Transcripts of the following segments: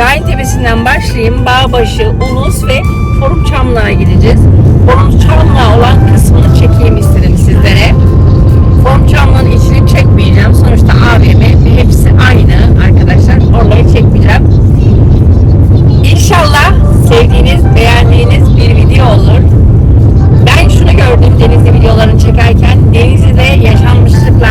Tepesi'nden başlayayım. Bağbaşı, Ulus ve Forum Çamlı'ya gideceğiz. Forum Çamlığa olan kısmını çekeyim istedim sizlere. Forum Çamlı'nın içini çekmeyeceğim. Sonuçta AVM hepsi aynı arkadaşlar. Orayı çekmeyeceğim. İnşallah sevdiğiniz, beğendiğiniz bir video olur. Ben şunu gördüm Denizli videolarını çekerken. Denizli'de yaşanmışlıklar,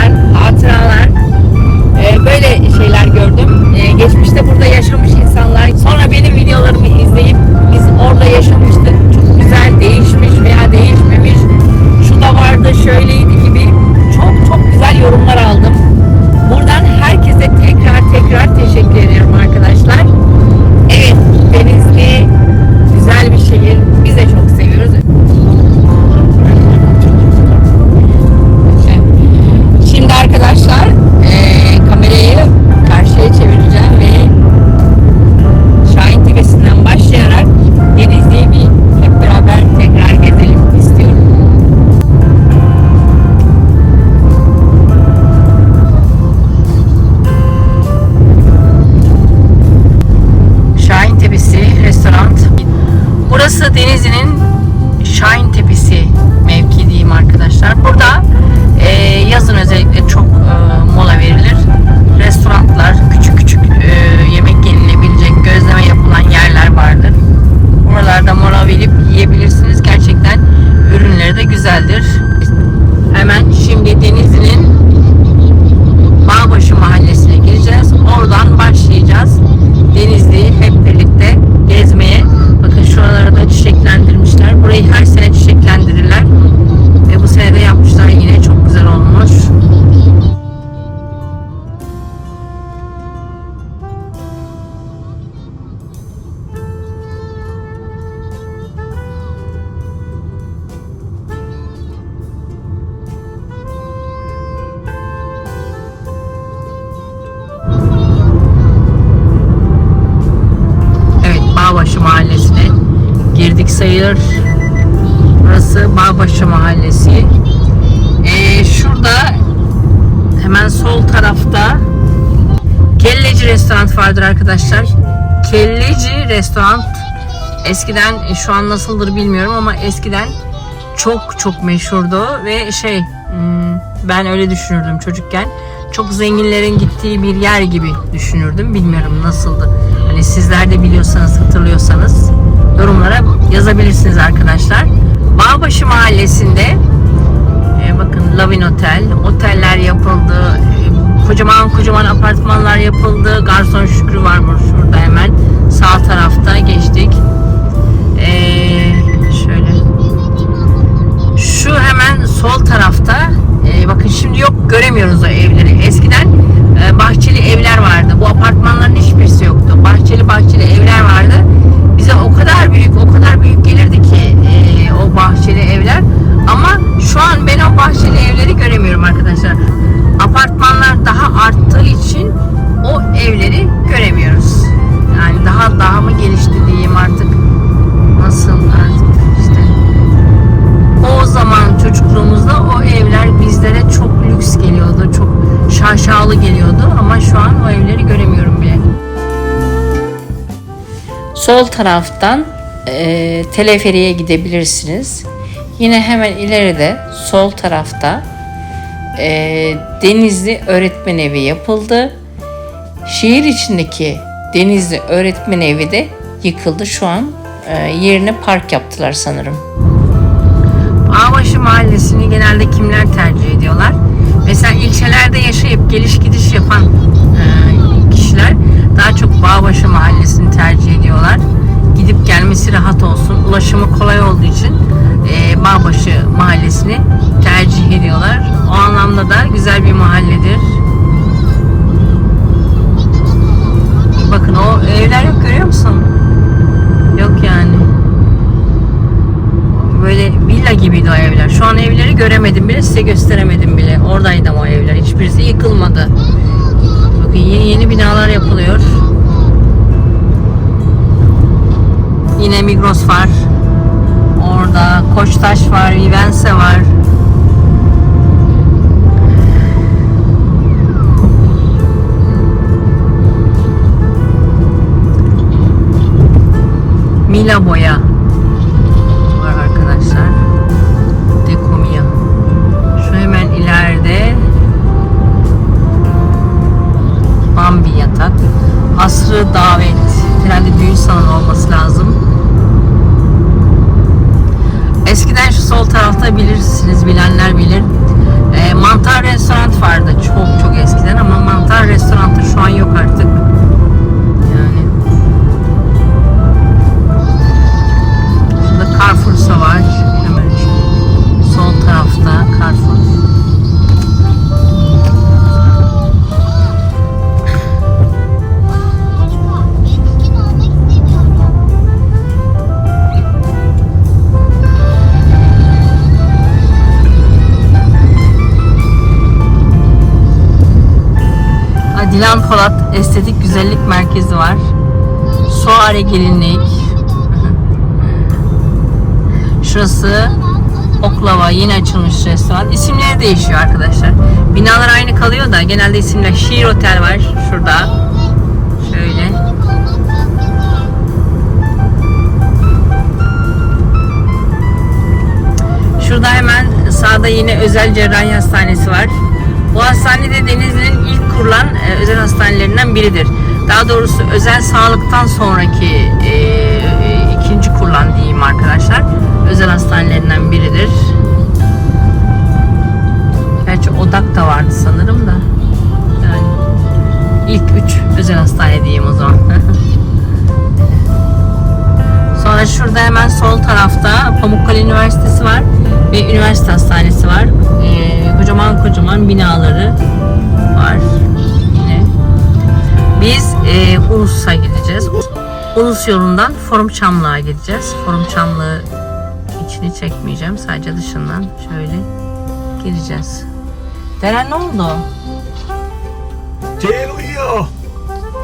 Burası Bağbaşı Mahallesi. Ee, şurada hemen sol tarafta Kelleci Restoran vardır arkadaşlar. Kelleci Restoran eskiden e, şu an nasıldır bilmiyorum ama eskiden çok çok meşhurdu ve şey hmm, ben öyle düşünürdüm çocukken. Çok zenginlerin gittiği bir yer gibi düşünürdüm. Bilmiyorum nasıldı. Hani sizler de biliyorsanız, hatırlıyorsanız yorumlara yazabilirsiniz arkadaşlar. Bağbaşı Mahallesi'nde e, bakın Lavin Otel, oteller yapıldı. E, kocaman kocaman apartmanlar yapıldı. Garson Şükrü var şurada hemen sağ tarafta geçtik. E, şöyle şu hemen sol tarafta e, bakın şimdi yok göremiyoruz o evleri. Eskiden e, bahçeli evler vardı. Bu apartmanların hiçbirisi yoktu. Bahçeli bahçeli evler göremiyorum arkadaşlar. Apartmanlar daha arttığı için o evleri göremiyoruz. Yani daha daha mı gelişti diyeyim artık. Nasıl artık işte o zaman çocukluğumuzda o evler bizlere çok lüks geliyordu. Çok şaşalı geliyordu ama şu an o evleri göremiyorum bile. Sol taraftan e, teleferiye gidebilirsiniz. Yine hemen ileride sol tarafta e, Denizli Öğretmen Evi yapıldı. Şehir içindeki Denizli Öğretmen Evi de yıkıldı. Şu an e, yerine park yaptılar sanırım. Ağbaşı Mahallesi'ni genelde kimler tercih ediyorlar? Mesela ilçelerde yaşayıp geliş gidiş yapan Yine Migros var. Orada Koçtaş var, Vivense var. Mila boya var arkadaşlar. Dekomia. Şu hemen ileride Bambi yatak. Asrı davet. Herhalde düğün salonu olması lazım. Bilirsiniz, bilenler bilir. E, mantar restoran vardı çok çok eskiden ama mantar restoranı şu an yok artık. Dilan Polat Estetik Güzellik Merkezi var. Soare Gelinlik. Şurası Oklava yeni açılmış restoran. İsimleri değişiyor arkadaşlar. Binalar aynı kalıyor da genelde isimler Şiir Otel var şurada. Şöyle. Şurada hemen sağda yine özel cerrahi hastanesi var. Bu hastane de Denizli'nin ilk kurulan e, özel hastanelerinden biridir. Daha doğrusu özel sağlıktan sonraki e, e, ikinci kurulan diyeyim arkadaşlar. Özel hastanelerinden biridir. Gerçi odak da vardı sanırım da. Yani ilk üç özel hastane diyeyim o zaman. Sonra şurada hemen sol tarafta Pamukkale Üniversitesi var ve üniversite hastanesi var. Ee, kocaman kocaman binaları var yine. Biz e, Ulus'a gideceğiz. Ulus yolundan Forum Çamlığa gideceğiz. Forum Çamlığı içini çekmeyeceğim. Sadece dışından şöyle gireceğiz. Deren ne oldu? Ceyl uyuyor.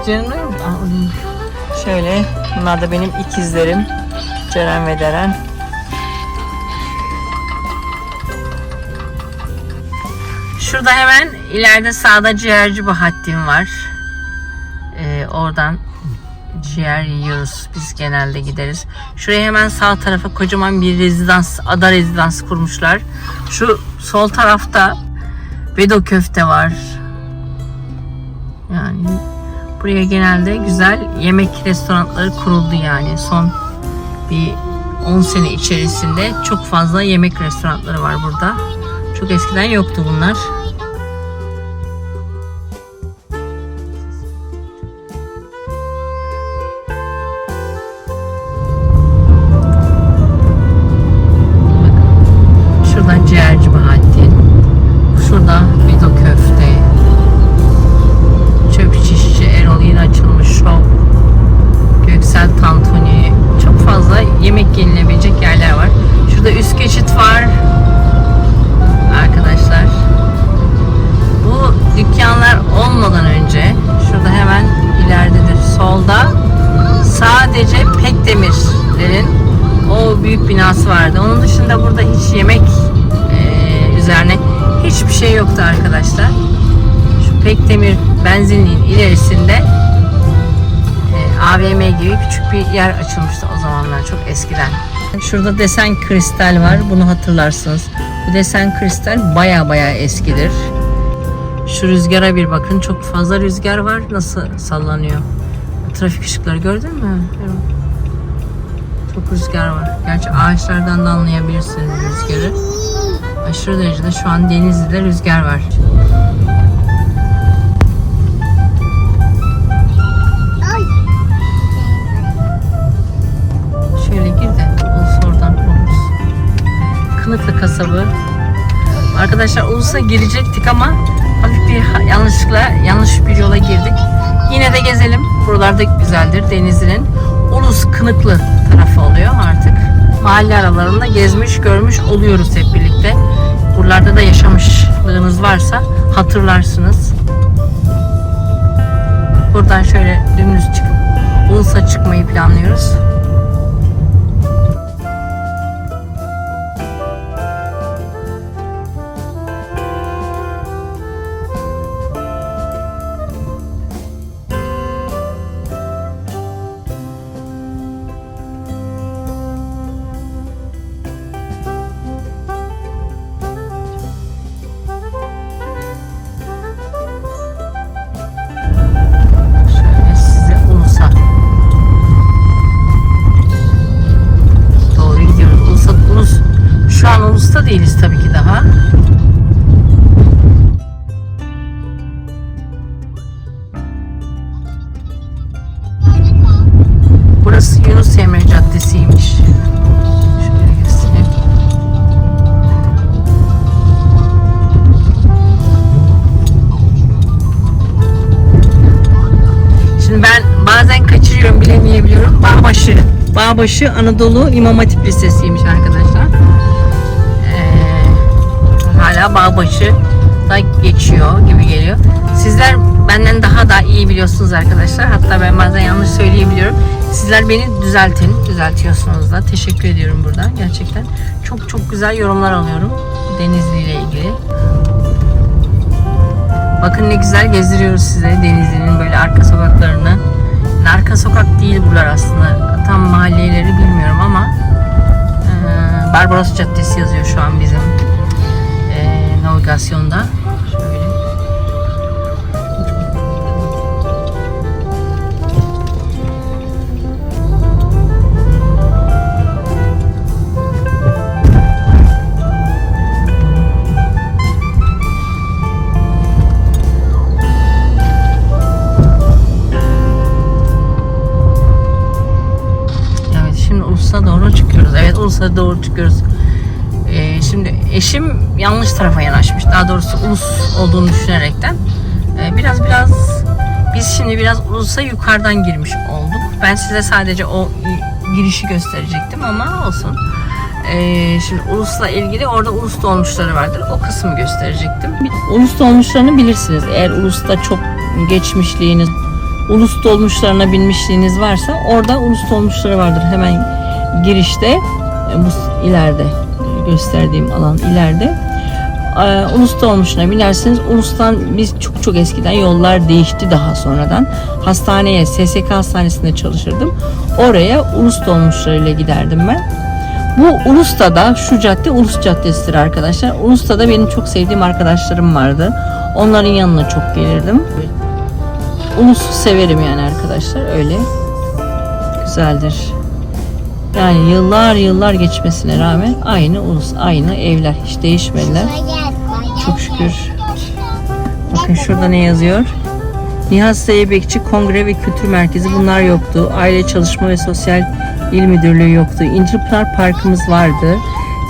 Canım uyuyor mu? Aa. Şöyle bunlar da benim ikizlerim. Ceren ve Deren. Şurada hemen ileride sağda ciğerci Bahattin var. Ee, oradan ciğer yiyoruz. Biz genelde gideriz. Şuraya hemen sağ tarafa kocaman bir rezidans, ada rezidans kurmuşlar. Şu sol tarafta Bedo köfte var. Yani buraya genelde güzel yemek restoranları kuruldu yani. Son bir 10 sene içerisinde çok fazla yemek restoranları var burada. Çok eskiden yoktu bunlar. Büyük binası vardı. Onun dışında burada hiç yemek eee, üzerine hiçbir şey yoktu arkadaşlar. Şu Pekdemir benzinliğin ilerisinde e, AVM gibi küçük bir yer açılmıştı o zamanlar çok eskiden. Şurada desen kristal var. Bunu hatırlarsınız. Bu desen kristal baya baya eskidir. Şu rüzgara bir bakın. Çok fazla rüzgar var. Nasıl sallanıyor. Trafik ışıkları gördün mü? Evet. Çok rüzgar var. Gerçi ağaçlardan da anlayabilirsiniz rüzgarı. Aşırı derecede şu an Denizli'de rüzgar var. Şöyle gir de Ulus oradan oluruz. Kınıklı kasabı. Arkadaşlar Ulus'a girecektik ama hafif bir yanlışlıkla yanlış bir yola girdik. Yine de gezelim. Buralarda güzeldir Denizli'nin. Ulus Kınıklı tarafı oluyor artık. Mahalle aralarında gezmiş görmüş oluyoruz hep birlikte. Buralarda da yaşamışlığınız varsa hatırlarsınız. Buradan şöyle dümdüz çıkıp Ulus'a çıkmayı planlıyoruz. Şimdi ben bazen kaçırıyorum bilemeyebiliyorum. Bağbaşı. Bağbaşı Anadolu İmam Hatip Lisesi'ymiş arkadaşlar. Ee, hala Bağbaşı da geçiyor gibi geliyor. Sizler benden daha da iyi biliyorsunuz arkadaşlar. Hatta ben bazen yanlış söyleyebiliyorum. Sizler beni düzeltin. Düzeltiyorsunuz da. Teşekkür ediyorum buradan gerçekten. Çok çok güzel yorumlar alıyorum. Denizli ile ilgili. Bakın ne güzel gezdiriyoruz size Denizli'nin böyle arka sokaklarını. Yani arka sokak değil buralar aslında. Tam mahalleleri bilmiyorum ama Barbaros Caddesi yazıyor şu an bizim navigasyonda. Evet Ulus'a doğru çıkıyoruz. Ee, şimdi eşim yanlış tarafa yanaşmış. Daha doğrusu Ulus olduğunu düşünerekten. Ee, biraz biraz biz şimdi biraz Ulus'a yukarıdan girmiş olduk. Ben size sadece o girişi gösterecektim ama olsun. Ee, şimdi Ulus'la ilgili orada Ulus dolmuşları vardır. O kısmı gösterecektim. Ulus dolmuşlarını bilirsiniz. Eğer Ulus'ta çok geçmişliğiniz, Ulus dolmuşlarına binmişliğiniz varsa orada Ulus dolmuşları vardır. Hemen girişte e, bu ileride e, gösterdiğim alan ileride. Ee, Ulus dolmuşuna binersiniz. Ulus'tan biz çok çok eskiden yollar değişti daha sonradan. Hastaneye, SSK hastanesinde çalışırdım. Oraya Ulus dolmuşlarıyla giderdim ben. Bu Ulus'ta şu cadde Ulus Caddesi'dir arkadaşlar. Ulus'ta da benim çok sevdiğim arkadaşlarım vardı. Onların yanına çok gelirdim. Ulus'u severim yani arkadaşlar öyle. Güzeldir. Yani yıllar yıllar geçmesine rağmen aynı ulus, aynı evler hiç değişmediler. Çok şükür. Bakın şurada ne yazıyor? Nihat Zeybekçi Kongre ve Kültür Merkezi bunlar yoktu. Aile Çalışma ve Sosyal İl Müdürlüğü yoktu. İncirpınar Parkımız vardı.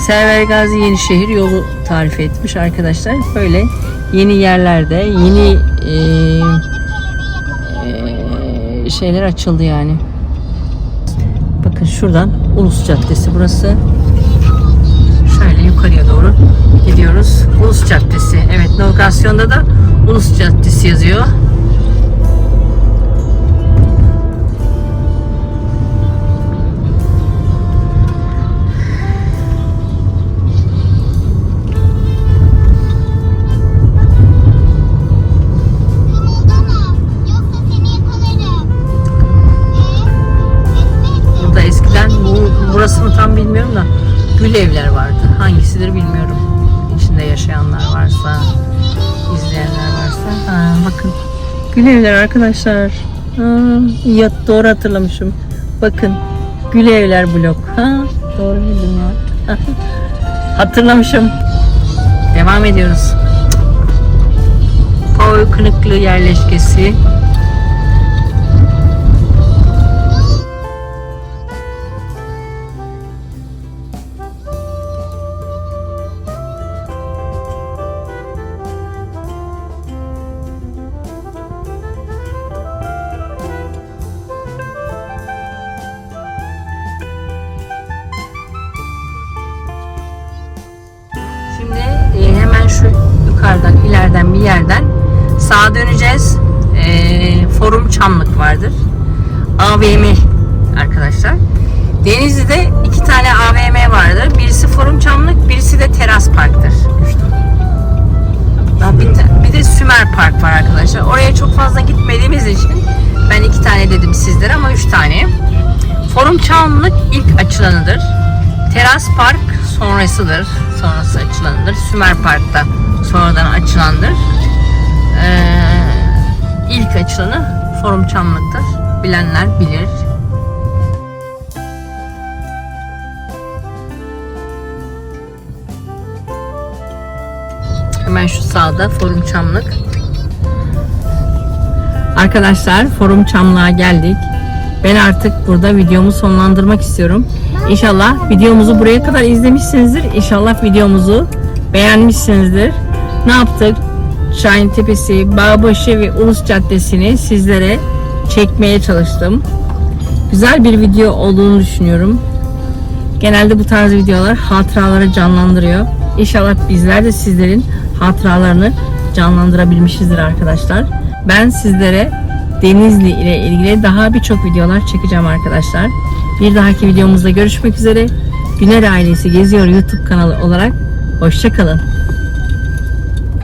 Server Gazi Yenişehir yolu tarif etmiş arkadaşlar. Böyle yeni yerlerde yeni eee eee, şeyler açıldı yani. Şuradan Ulus Caddesi burası. Şöyle yukarıya doğru gidiyoruz. Ulus Caddesi. Evet navigasyonda da Ulus Caddesi yazıyor. Hangisidir bilmiyorum. İçinde yaşayanlar varsa, izleyenler varsa. Ha, bakın. Gül evler arkadaşlar. Ha, iyi doğru hatırlamışım. Bakın. Gül evler blok. Ha, doğru bildim ya. Hatırlamışım. Devam ediyoruz. Koy Kınıklı yerleşkesi. Şimdi e, hemen şu yukarıdan ileriden bir yerden sağa döneceğiz. E, Forum Çamlık vardır. AVM arkadaşlar. Denizli'de iki tane AVM vardır. Birisi Forum Çamlık, birisi de Teras Park'tır. Daha Bir, bir de Sümer Park var arkadaşlar. Oraya çok fazla gitmediğimiz için ben iki tane dedim sizlere ama üç tane. Forum Çamlık ilk açılanıdır. Teras Park sonrasıdır. Sonrası açılanıdır. Sümer Park da sonradan açılandır. Ee, ilk açılanı Forum Çamlık'tır. Bilenler bilir. Hemen şu sağda Forum Çamlık. Arkadaşlar Forum Çamlığa geldik. Ben artık burada videomu sonlandırmak istiyorum. İnşallah videomuzu buraya kadar izlemişsinizdir. İnşallah videomuzu beğenmişsinizdir. Ne yaptık? Şahin Tepesi, Bağbaşı ve Ulus Caddesi'ni sizlere çekmeye çalıştım. Güzel bir video olduğunu düşünüyorum. Genelde bu tarz videolar hatıraları canlandırıyor. İnşallah bizler de sizlerin hatıralarını canlandırabilmişizdir arkadaşlar. Ben sizlere Denizli ile ilgili daha birçok videolar çekeceğim arkadaşlar. Bir dahaki videomuzda görüşmek üzere. Güner Ailesi Geziyor YouTube kanalı olarak hoşçakalın.